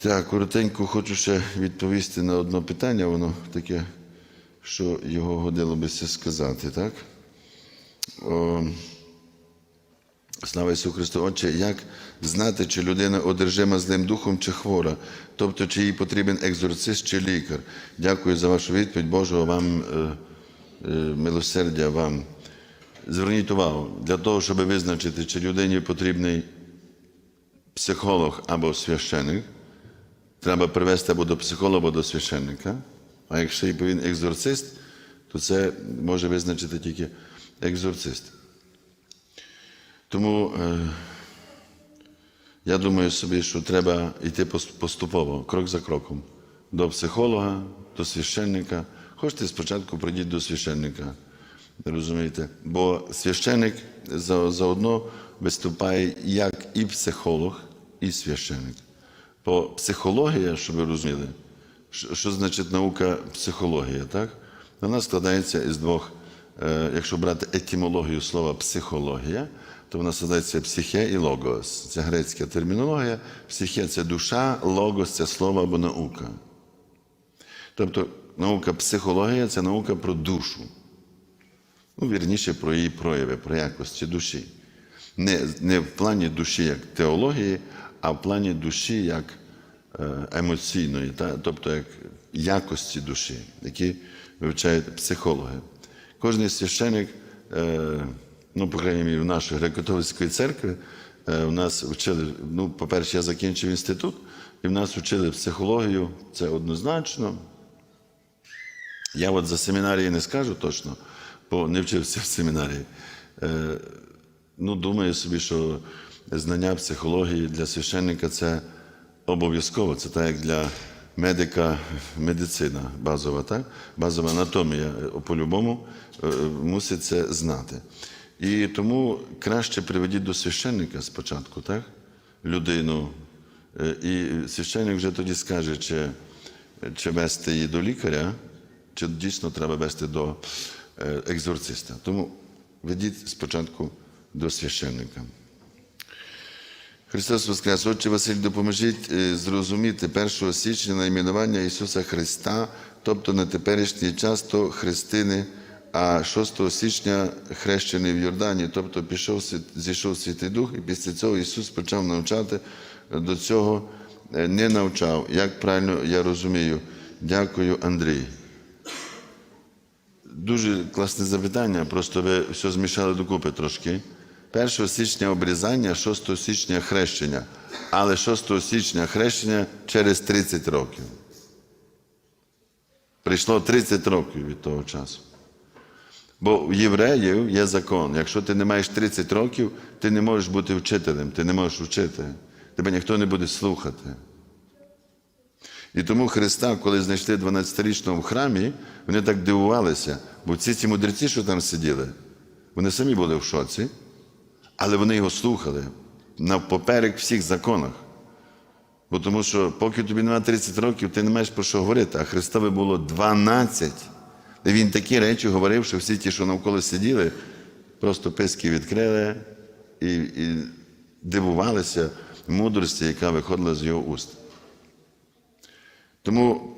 Так, коротенько хочу ще відповісти на одне питання, воно таке, що його годило би все сказати, так? О, слава Ісусу Христу. Отче, як знати, чи людина одержима злим духом, чи хвора? Тобто, чи їй потрібен екзорцист чи лікар? Дякую за вашу відповідь. Божого вам е, е, милосердя вам. Зверніть увагу, для того, щоб визначити, чи людині потрібний психолог або священик, треба привести або до психолога, або до священника. А якщо він екзорцист, то це може визначити тільки екзорцист. Тому е, я думаю собі, що треба йти поступово, крок за кроком, до психолога, до священника. Хочете спочатку прийдіть до священника. Розумієте? Бо священник заодно виступає як і психолог, і священник. Бо психологія, щоб ви розуміли, що, що значить наука психологія, так? Вона складається із двох, е, якщо брати етимологію слова психологія, то вона складається психе і логос. Це грецька термінологія. Психе це душа, логос це слово або наука. Тобто наука психологія це наука про душу. Ну, вірніше, про її прояви, про якості душі. Не, не в плані душі як теології, а в плані душі як е, емоційної, та? тобто як якості душі, які вивчають психологи. Кожен священик, е, ну, по крайній мірі, в нашої греко-католицької церкви, е, у нас вчили, ну, по-перше, я закінчив інститут, і в нас вчили психологію, це однозначно. Я от за семінарії не скажу точно, бо не вчився в семінарії. Ну, думаю собі, що знання психології для священника це обов'язково. Це так, як для медика медицина базова, так? базова анатомія е, по-любому е, мусить це знати. І тому краще приведіть до священника спочатку, так? людину. Е, І священник вже тоді скаже, чи, чи вести її до лікаря, чи дійсно треба вести до е, екзорциста. Тому ведіть спочатку до священника. Христос Воскрес! Отче Василь, допоможіть е, зрозуміти 1 січня найменування Ісуса Христа, тобто на теперішній час то хрестини, а 6 січня хрещений в Йордані, тобто пішов, зійшов Святий Дух, і після цього Ісус почав навчати, до цього е, не навчав. Як правильно я розумію? Дякую, Андрій. Дуже класне запитання, просто ви все змішали докупи трошки. 1 січня обрізання, 6 січня хрещення. Але 6 січня хрещення через 30 років. Прийшло 30 років від того часу. Бо у євреїв є закон. Якщо ти не маєш 30 років, ти не можеш бути вчителем, ти не можеш вчити. Тебе ніхто не буде слухати. І тому Христа, коли знайшли 12-річного в храмі, вони так дивувалися, бо ці ці мудреці, що там сиділи, вони самі були в шоці, але вони його слухали навпоперек всіх законах. Бо тому що, поки тобі немає 30 років, ти не маєш про що говорити, а Христові було 12. І він такі речі говорив, що всі ті, що навколо сиділи, просто писки відкрили і, і дивувалися мудрості, яка виходила з його уст. Тому,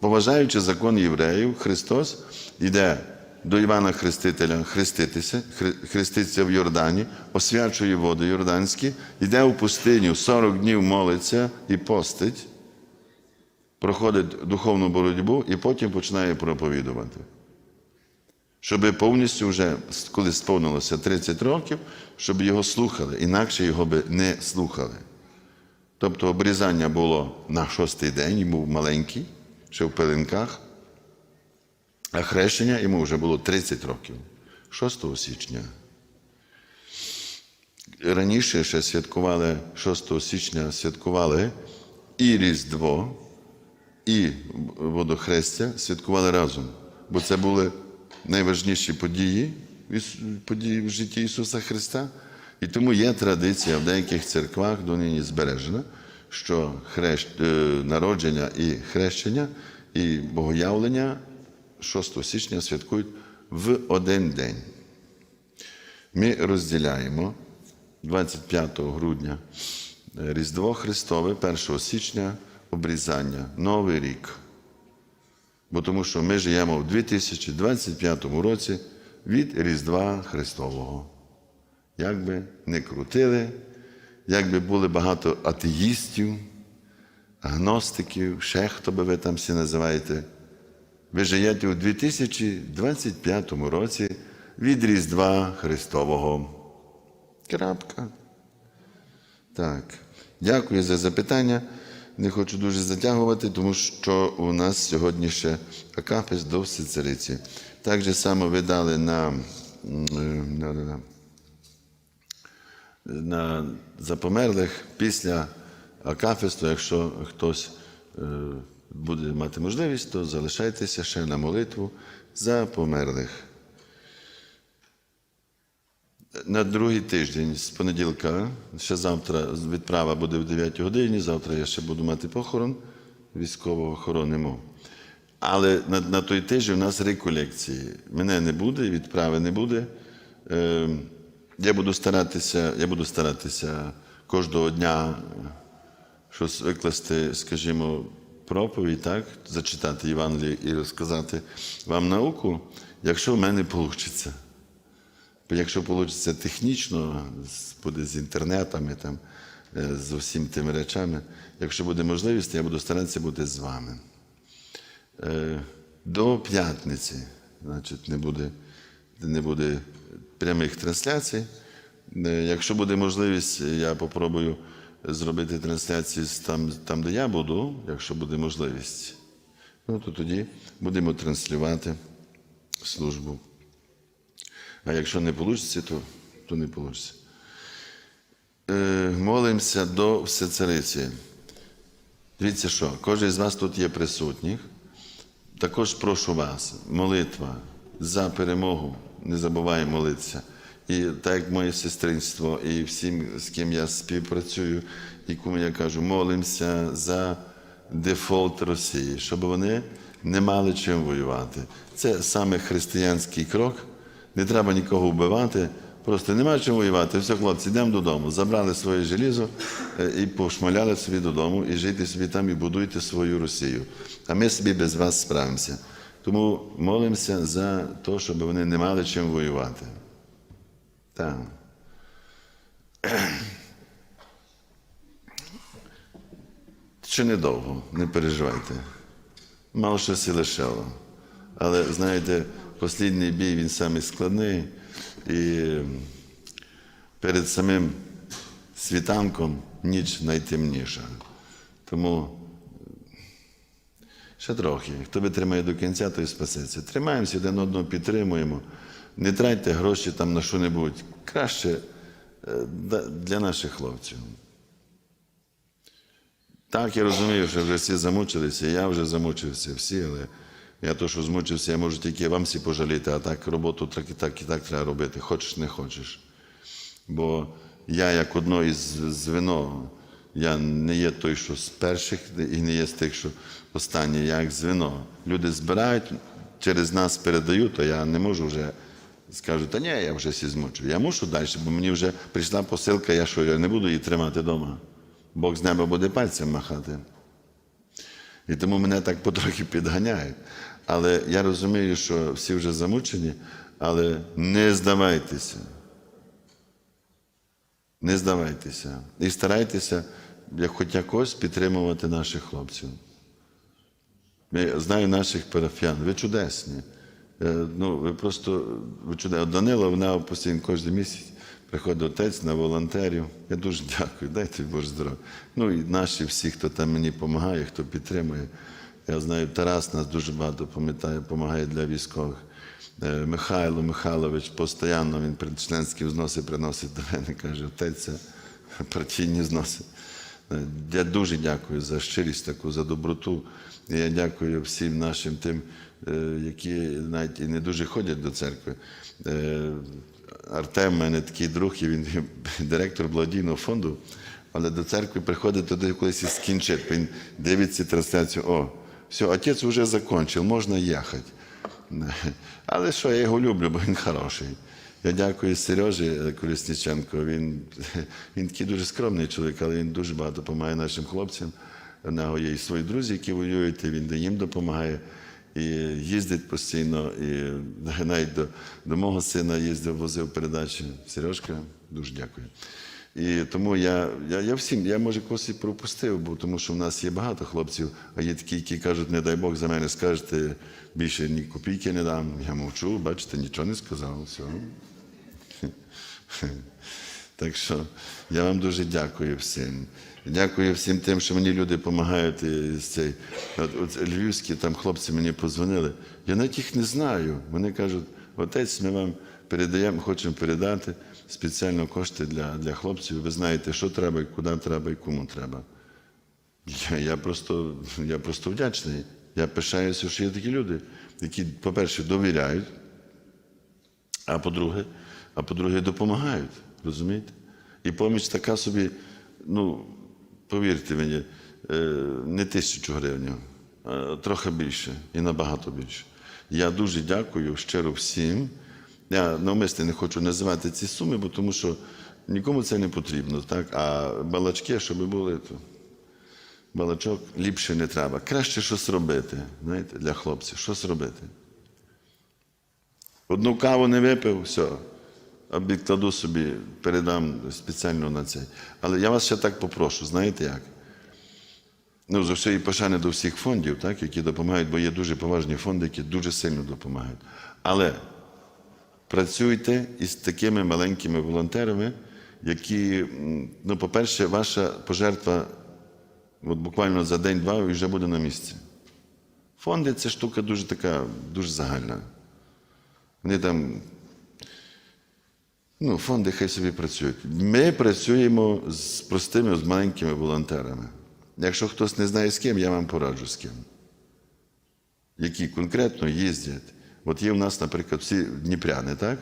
поважаючи закон євреїв, Христос йде до Івана Хрестителя хреститися, хреститься в Йордані, освячує води Йорданські, йде в пустиню, 40 днів молиться і постить, проходить духовну боротьбу і потім починає проповідувати. Щоб повністю вже, коли сповнилося 30 років, щоб його слухали, інакше його би не слухали. Тобто обрізання було на шостий день, був маленький, ще в пеленках, а хрещення йому вже було 30 років, 6 січня. Раніше ще святкували 6 січня святкували і Різдво, і водохрестя святкували разом, бо це були найважніші події, події в житті Ісуса Христа. І тому є традиція в деяких церквах донині збережена, що хрещ... е, народження і хрещення, і богоявлення 6 січня святкують в один день. Ми розділяємо 25 грудня Різдво Христове 1 січня обрізання, Новий рік. Бо тому що ми живемо в 2025 році від Різдва Христового. Як би не крутили, як би були багато атеїстів, агностиків, ще хто би ви там всі називаєте, ви живете у 2025 році від Різдва Христового. Крапка. Так. Дякую за запитання. Не хочу дуже затягувати, тому що у нас сьогодні ще акафіс до Сицариці. Так же само ви дали на, на, на, на запомерлих після акафісту, якщо хтось е, буде мати можливість, то залишайтеся ще на молитву за померлих. На другий тиждень з понеділка, ще завтра відправа буде в 9 годині, завтра я ще буду мати похорон, військового хоронимо. Але на, на той тиждень у нас реколекції. Мене не буде, відправи не буде. Е, я буду старатися, я буду старатися кожного дня щось викласти, скажімо, проповідь, так, зачитати Євангеліє і розказати вам науку, якщо в мене вийде. Якщо вийде технічно, буде з інтернетами, там, е, з усім тими речами, якщо буде можливість, я буду старатися бути з вами. Е, До п'ятниці, значить, не буде, не буде прямих трансляцій. Е, Якщо буде можливість, я попробую зробити трансляції з там, там, де я буду, якщо буде можливість. Ну, то тоді будемо транслювати службу. А якщо не вийде, то, то не вийде. Е, молимося до Всецариці. Дивіться, що кожен з вас тут є присутніх. Також прошу вас, молитва за перемогу. Не забувай молитися. І так як моє сестринство, і всім, з ким я співпрацюю, і кому я кажу, молимося за дефолт Росії, щоб вони не мали чим воювати. Це саме християнський крок. Не треба нікого вбивати, просто немає чим воювати. Все, хлопці, йдемо додому. Забрали своє желізо е, і пошмаляли собі додому, і жийте собі там і будуйте свою Росію. А ми собі без вас справимося. Тому молимося за те, щоб вони не мали чим воювати. Так. Ще недовго, не переживайте. Мало щось і лишило. Але знаєте, послідній бій він самий складний, і перед самим світанком ніч найтемніша. Тому ще трохи. Хто витримає до кінця, той спасеться. Тримаємося один одного, підтримуємо. Не тратьте гроші там на що-небудь. Краще е, для наших хлопців. Так, я розумію, що вже всі замучилися, я вже замучився всі, але я то, що змучився, я можу тільки вам всі пожаліти, а так роботу так і так і так треба робити, хочеш, не хочеш. Бо я, як одно із звено, я не є той, що з перших, і не є з тих, що останній, я як звено. Люди збирають, через нас передають, то я не можу вже скажу, та ні, я вже всі змучив. Я мушу далі, бо мені вже прийшла посилка, я що, я не буду її тримати вдома. Бог з неба буде пальцем махати. І тому мене так потрохи підганяють. Але я розумію, що всі вже замучені, але не здавайтеся. Не здавайтеся. І старайтеся, як хоч якось, підтримувати наших хлопців. Я знаю наших парафіян, ви чудесні. Е, Ну, ви просто чудесні. Данила, вона постійно кожен місяць приходить отець на волонтерів. Я дуже дякую, дайте Боже здоров'я. Ну і наші всі, хто там мені допомагає, хто підтримує. Я знаю, Тарас нас дуже багато пам'ятає, допомагає для військових. Е, Михайло Михайлович постійно він членські взноси приносить до мене, каже, отець, партійні зноси. Я дуже дякую за щирість таку, за доброту. Я дякую всім нашим тим, е, які навіть і не дуже ходять до церкви. Е, Артем, в мене такий друг, і він директор благодійного фонду, але до церкви приходить туди колись і скінчить. Він дивиться трансляцію. О, все, отець вже закінчив, можна їхати. Але що, я його люблю, бо він хороший. Я дякую Сережі Колісніченко. Він, він такий дуже скромний чоловік, але він дуже багато допомагає нашим хлопцям. У нього є і свої друзі, які воюють, і він їм допомагає. І їздить постійно, і навіть до, до мого сина їздив, возив передачі. Сережка, дуже дякую. І тому я, я, я всім, я може когось і пропустив, бо тому що в нас є багато хлопців, а є такі, які кажуть, не дай Бог за мене скажете, більше ні копійки не дам. Я мовчу, бачите, нічого не сказав. Все. Так що я вам дуже дякую всім. Дякую всім тим, що мені люди допомагають. З цей, от, от львівські там хлопці мені позвонили. Я навіть їх не знаю. Вони кажуть, отець, ми вам передаємо, хочемо передати спеціально кошти для, для хлопців. Ви знаєте, що треба, куди треба і кому треба. Я, я, просто, я просто вдячний. Я пишаюся, що є такі люди, які, по-перше, довіряють, а по-друге, а по-друге, допомагають. Розумієте? І поміч така собі, ну, повірте мені, е, не тисячу гривень, а трохи більше і набагато більше. Я дуже дякую щиро всім. Я навмисне не хочу називати ці суми, бо тому що нікому це не потрібно. Так? А балачки, щоб були, то балачок ліпше не треба. Краще щось робити, знаєте, для хлопців, щось робити. Одну каву не випив, все. А відкладу собі, передам спеціально на цей. Але я вас ще так попрошу, знаєте як? Ну, за всієї пошани до всіх фондів, так, які допомагають, бо є дуже поважні фонди, які дуже сильно допомагають. Але працюйте із такими маленькими волонтерами, які, ну, по-перше, ваша пожертва от буквально за день-два і вже буде на місці. Фонди це штука дуже така, дуже загальна. Вони там Ну, фонди хай собі працюють. Ми працюємо з простими, з маленькими волонтерами. Якщо хтось не знає з ким, я вам пораджу з ким. Які конкретно їздять. От є в нас, наприклад, всі дніпряни, так?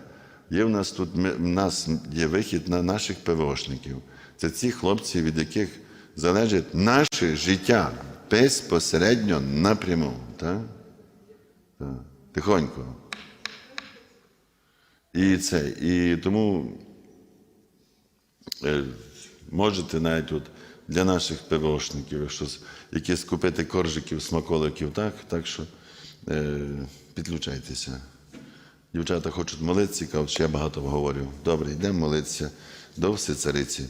Є в нас тут ми, в нас є вихід на наших ПВОшників. Це ці хлопці, від яких залежить наше життя безпосередньо напряму. Так? Так. Тихонько. І це, і тому е, можете навіть от для наших ПВОшників, якщо якісь купити коржиків, смаколиків, так, так що е, підключайтеся. Дівчата хочуть молитися, кажуть, що я багато говорю. Добре, йдемо молитися до всецариці.